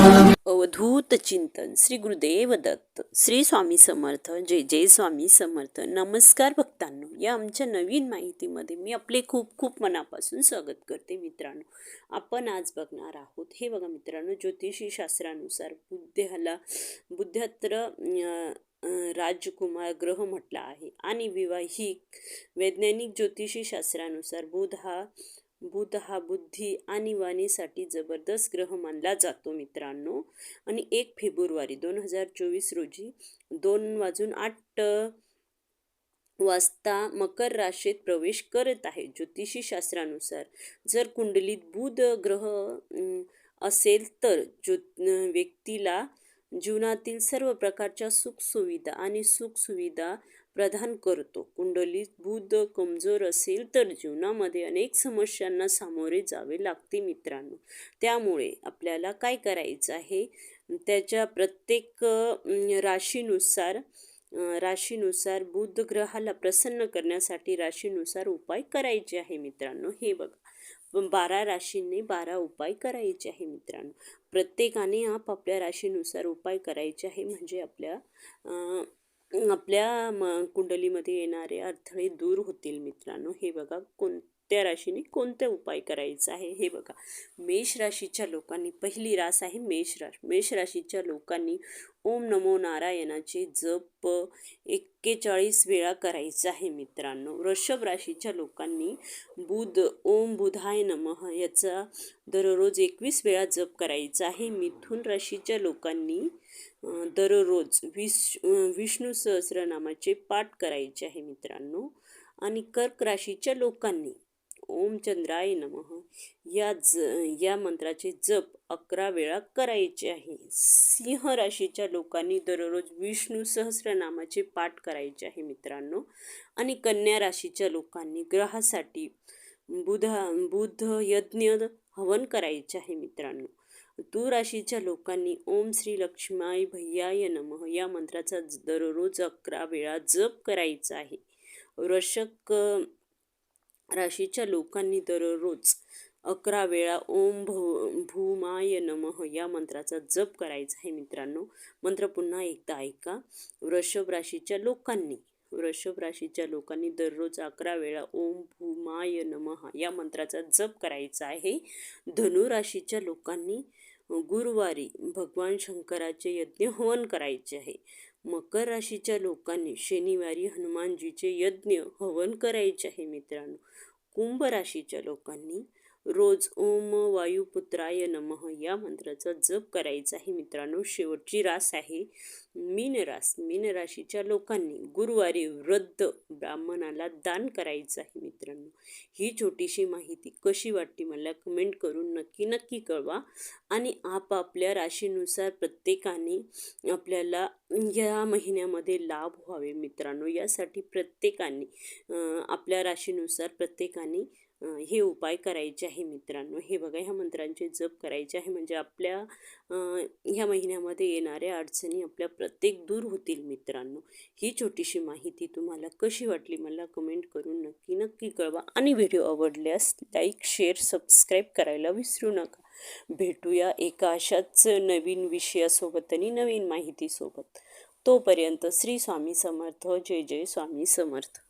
अवधूत चिंतन श्री गुरुदेव दत्त श्री स्वामी समर्थ जय जय स्वामी समर्थ. नमस्कार भक्तांनो या आमच्या नवीन माहितीमध्ये मी आपले खूप खूप मनापासून स्वागत करते मित्रांनो. आपण आज बघणार आहोत हे बघा मित्रांनो ज्योतिषी शास्त्रानुसार बुद्ध्याला बुद्धात्र राजकुमार ग्रह म्हटला आहे. आणि विवाहिक वैज्ञानिक ज्योतिषी शास्त्रानुसार बुध हा बुध हा बुद्धी आणि वाणीसाठी जबरदस्त ग्रह मानला जातो मित्रांनो. आणि एक फेब्रुवारी दोन हजार चोवीस रोजी दोन वाजून आठ वाजता मकर राशीत प्रवेश करत आहे. ज्योतिषी शास्त्रानुसार जर कुंडलीत बुध ग्रह असेल तर ज्यो व्यक्तीला जीवनातील सर्व प्रकारच्या सुखसुविधा आणि सुखसुविधा प्रदान करतो. कुंडलीत बुध कमजोर असेल तर जीवनामध्ये अनेक समस्यांना सामोरे जावे लागते मित्रांनो. त्यामुळे आपल्याला काय करायचं आहे? त्याच्या प्रत्येक राशीनुसार राशीनुसार बुध ग्रहाला प्रसन्न करण्यासाठी राशीनुसार उपाय करायचे आहे मित्रांनो. हे बघा. बारा राशींनी बारा उपाय करायचे आहे मित्रांनो. प्रत्येकाने आपापल्या राशीनुसार उपाय करायचे आहे. म्हणजे आपल्या आपल्या म कुंडलीमध्ये येणारे अडथळे दूर होतील मित्रांनो. हे बघा कोण कोणत्या राशीने कोणते उपाय करायचा आहे? हे बघा. मेष राशीच्या लोकांनी पहिली रास आहे मेष राश मेष राशीच्या लोकांनी ओम नमो नारायणाचे जप एक्केचाळीस वेळा करायचं आहे मित्रांनो. वृषभ राशीच्या लोकांनी बुध ओम बुधाय नमः याचा दररोज एकवीस वेळा जप करायचा आहे. मिथुन राशीच्या लोकांनी दररोज विश विष्णू सहस्रनामाचे पाठ करायचे आहे मित्रांनो. आणि कर्क राशीच्या लोकांनी ओम चंद्राय नमः. या ज या मंत्राचे जप अकरा वेळा करायचे आहे. सिंह राशीच्या लोकांनी दररोज विष्णू सहस्रनामाचे पाठ करायचे आहे मित्रांनो. आणि कन्या राशीच्या लोकांनी ग्रहासाठी बुधा बुध यज्ञ हवन करायचे आहे मित्रांनो. तू राशीच्या लोकांनी ओम श्री लक्ष्माय भैयाय नमः या मंत्राचा ज- दररोज अकरा वेळा जप करायचा आहे. वृषक राशीच्या लोकांनी दररोज अकरा वेळा ओम भू भूमाय नमः या मंत्राचा जप करायचा आहे मित्रांनो. मंत्र पुन्हा एकदा ऐका. वृषभ राशीच्या लोकांनी वृषभ राशीच्या लोकांनी दररोज अकरा वेळा ओम भूमाय नमः या मंत्राचा जप करायचा आहे. धनु राशीच्या लोकांनी गुरुवारी भगवान शंकराचे यज्ञ हवन करायचे आहे. मकर राशीच्या लोकांनी शनिवारी हनुमानजीचे यज्ञ हवन करायचे आहे मित्रांनो. कुंभ राशीच्या लोकांनी रोज ओम वायुपुत्राय नमः या मंत्राचा जप करायचा आहे मित्रांनो. शेवटची रास आहे. मीन रास मीन राशीच्या लोकांनी गुरुवारी वृद्ध ब्राह्मणाला दान करायचं आहे मित्रांनो ही छोटीशी माहिती कशी वाटली मला कमेंट करून नक्की नक्की कळवा. आणि आपापल्या राशीनुसार प्रत्येकाने आपल्याला या महिन्यामध्ये लाभ व्हावे मित्रांनो. यासाठी प्रत्येकाने आपल्या राशीनुसार प्रत्येकाने हे उपाय करायचे आहे मित्रांनो. हे बघा ह्या मंत्रांचे जप करायचे आहे. म्हणजे आपल्या ह्या महिन्यामध्ये येणाऱ्या अडचणी आपल्या प्रत्येक दूर होतील मित्रांनो. ही छोटीशी माहिती तुम्हाला कशी वाटली मला कमेंट करून नक्की नक्की कळवा. आणि व्हिडिओ आवडल्यास लाईक शेअर सबस्क्राईब करायला विसरू नका. भेटूया एका अशाच नवीन विषयासोबत आणि नवीन माहितीसोबत. तोपर्यंत श्री स्वामी समर्थ. जय जय स्वामी समर्थ.